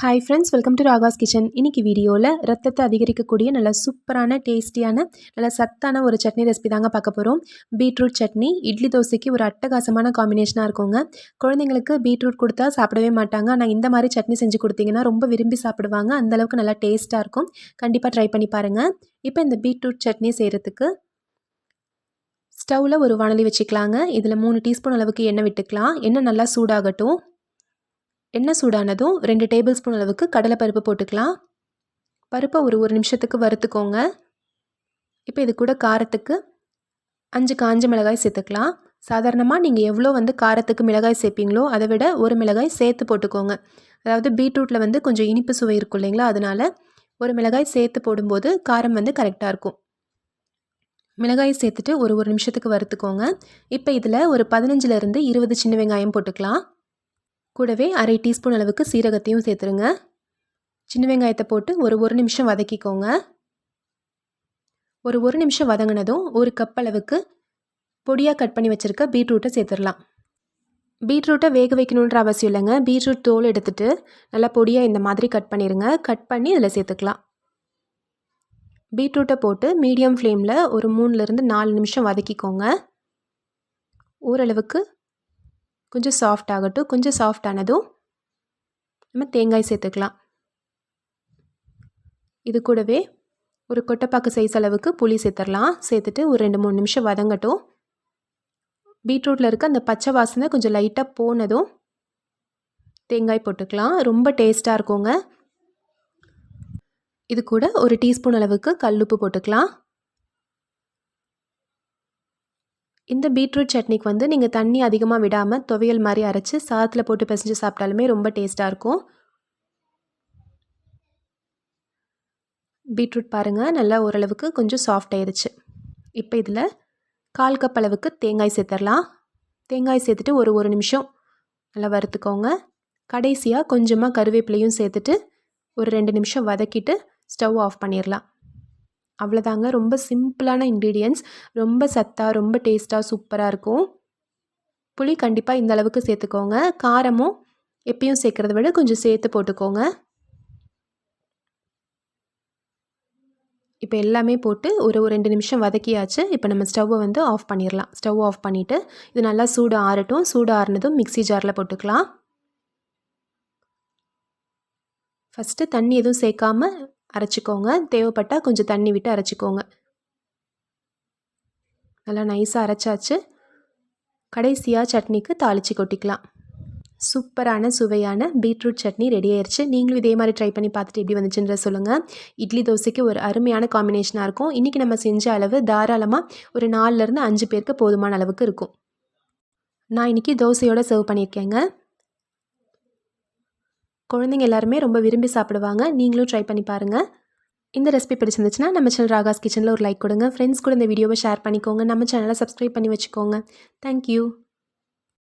Hi friends welcome to Raga's kitchen இன்றைக்கி வீடியோவில் ரத்தத்தை அதிகரிக்கக்கூடிய நல்ல சூப்பரான டேஸ்டியான நல்ல சத்தான ஒரு சட்னி ரெசிபி தாங்க பார்க்க போகிறோம் பீட்ரூட் சட்னி இட்லி தோசைக்கு ஒரு அட்டகாசமான காம்பினேஷனாக இருக்குங்க. குழந்தைங்களுக்கு பீட்ரூட் கொடுத்தா சாப்பிடவே மாட்டாங்க. ஆனால் இந்த மாதிரி சட்னி செஞ்சு கொடுத்தீங்கன்னா ரொம்ப விரும்பி சாப்பிடுவாங்க. அந்தளவுக்கு நல்லா டேஸ்ட்டாக இருக்கும். கண்டிப்பாக ட்ரை பண்ணி பாருங்கள் இப்போ இந்த பீட்ரூட் சட்னி செய்கிறதுக்கு ஸ்டவ்வில் ஒரு வானலி வச்சுக்கலாங்க. இதில் மூணு டீஸ்பூன் அளவுக்கு எண்ணெய் விட்டுக்கலாம். எண்ணெய் நல்லா சூடாகட்டும். எண்ணெய் சூடானதும் ரெண்டு டேபிள் ஸ்பூன் அளவுக்கு கடலைப்பருப்பு போட்டுக்கலாம். பருப்பை ஒரு ஒரு நிமிஷத்துக்கு வறுத்துக்கோங்க. இப்போ இது கூட காரத்துக்கு அஞ்சு காஞ்ச மிளகாய் சேர்த்துக்கலாம். சாதாரணமாக நீங்கள் எவ்வளோ வந்து காரத்துக்கு மிளகாய் சேர்ப்பீங்களோ அதை விட ஒரு மிளகாய் சேர்த்து போட்டுக்கோங்க. அதாவது பீட்ரூட்டில் வந்து கொஞ்சம் இனிப்பு சுவை இருக்கும் இல்லைங்களா? அதனால் ஒரு மிளகாய் சேர்த்து போடும்போது காரம் வந்து கரெக்டாக இருக்கும். மிளகாய் சேர்த்துட்டு ஒரு ஒரு நிமிஷத்துக்கு வறுத்துக்கோங்க. இப்போ இதில் ஒரு பதினஞ்சுலேருந்து இருபது சின்ன வெங்காயம் போட்டுக்கலாம். கூடவே அரை டீஸ்பூன் அளவுக்கு சீரகத்தையும் சேர்த்துருங்க. சின்ன வெங்காயத்தை போட்டு ஒரு ஒரு நிமிஷம் வதக்கிக்கோங்க. ஒரு ஒரு நிமிஷம் வதங்கினதும் ஒரு கப் அளவுக்கு பொடியாக கட் பண்ணி வச்சுருக்க பீட்ரூட்டை சேர்த்துடலாம். பீட்ரூட்டை வேக வைக்கணுன்ற அவசியம் இல்லைங்க. பீட்ரூட் தோல் எடுத்துகிட்டு நல்லா பொடியாக இந்த மாதிரி கட் பண்ணிடுங்க கட் பண்ணி இதில் சேர்த்துக்கலாம். பீட்ரூட்டை போட்டு மீடியம் ஃப்ளேமில் ஒரு மூணுலேருந்து நாலு நிமிஷம் வதக்கிக்கோங்க. ஓரளவுக்கு கொஞ்சம் சாஃப்ட் ஆகட்டும் கொஞ்சம் சாஃப்ட் ஆனதும் நம்ம தேங்காய் சேர்த்துக்கலாம். இது கூடவே ஒரு கொட்டைப்பாக்கு சைஸ் அளவுக்கு புளி சேர்த்துடலாம். சேர்த்துட்டு ஒரு ரெண்டு மூணு நிமிஷம் வதங்கட்டும். பீட்ரூட்டில் இருக்க அந்த பச்சை வாசனை கொஞ்சம் லைட்டாக போனதும் தேங்காய் போட்டுக்கலாம். ரொம்ப டேஸ்ட்டாக இருக்குங்க. இது கூட ஒரு டீஸ்பூன் அளவுக்கு கல்லுப்பு போட்டுக்கலாம். இந்த பீட்ரூட் சட்னிக்கு வந்து நீங்கள் தண்ணி அதிகமாக விடாமல் துவையல் மாதிரி அரைச்சி சாதத்தில் போட்டு பிசைஞ்சு சாப்பிட்டாலுமே ரொம்ப டேஸ்ட்டாக இருக்கும். பீட்ரூட் பாருங்கள் நல்லா ஓரளவுக்கு கொஞ்சம் சாஃப்ட் ஆயிடுச்சு இப்போ இதில் கால் கப் அளவுக்கு தேங்காய் சேர்த்துடலாம். தேங்காய் சேர்த்துட்டு ஒரு ஒரு நிமிஷம் நல்லா வறுத்துக்கோங்க. கடைசியாக கொஞ்சமாக கருவேப்பிலையும் சேர்த்துட்டு ஒரு ரெண்டு நிமிஷம் வதக்கிட்டு ஸ்டவ் ஆஃப் பண்ணிடலாம். அவ்வளோதாங்க ரொம்ப சிம்பிளான இன்க்ரீடியன்ஸ் ரொம்ப சத்தாக ரொம்ப டேஸ்ட்டாக சூப்பராக இருக்கும். புளி கண்டிப்பாக இந்த அளவுக்கு சேர்த்துக்கோங்க. காரமும் எப்பயும் சேர்க்குறத விட கொஞ்சம் சேர்த்து போட்டுக்கோங்க. இப்போ எல்லாமே போட்டு ஒரு ஒரு ரெண்டு நிமிஷம் வதக்கியாச்சு. இப்போ நம்ம ஸ்டவ்வை வந்து ஆஃப் பண்ணிடலாம் ஸ்டவ் ஆஃப் பண்ணிவிட்டு இது நல்லா சூடு ஆறட்டும். சூடு ஆறுனதும் மிக்சி ஜாரில் போட்டுக்கலாம். ஃபஸ்ட்டு தண்ணி எதுவும் சேர்க்காமல் அரைச்சிக்கோங்க. தேவைப்பட்டால் கொஞ்சம் தண்ணி விட்டு அரைச்சிக்கோங்க. நல்லா நைஸாக அரைச்சாச்சு. கடைசியாக சட்னிக்கு தாளித்து கொட்டிக்கலாம். சூப்பரான சுவையான பீட்ரூட் சட்னி ரெடி ஆயிடுச்சு நீங்களும் இதே மாதிரி ட்ரை பண்ணி பார்த்துட்டு எப்படி வந்துச்சுன்ற சொல்லுங்கள் இட்லி தோசைக்கு ஒரு அருமையான காம்பினேஷனாக இருக்கும். இன்றைக்கி நம்ம செஞ்ச அளவு தாராளமாக ஒரு நாலுலேருந்து அஞ்சு பேருக்கு போதுமான அளவுக்கு இருக்கும். நான் இன்றைக்கி தோசையோடு சர்வ் பண்ணியிருக்கேங்க. குழந்தைங்க எல்லாருமே ரொம்ப விரும்பி சாப்பிடுவாங்க. நீங்களும் ட்ரை பண்ணி பாருங்கள் இந்த ரெசிபி பிடிச்சிருந்துச்சுன்னா நம்ம சேனல் ராகாஸ் கிச்சனில் ஒரு லைக் கொடுங்க. ஃப்ரெண்ட்ஸ் கூட இந்த வீடியோவை ஷேர் பண்ணிக்கோங்க. நம்ம சேனலை சப்ஸ்கிரைப் பண்ணி வச்சுக்கோங்க. தேங்க்யூ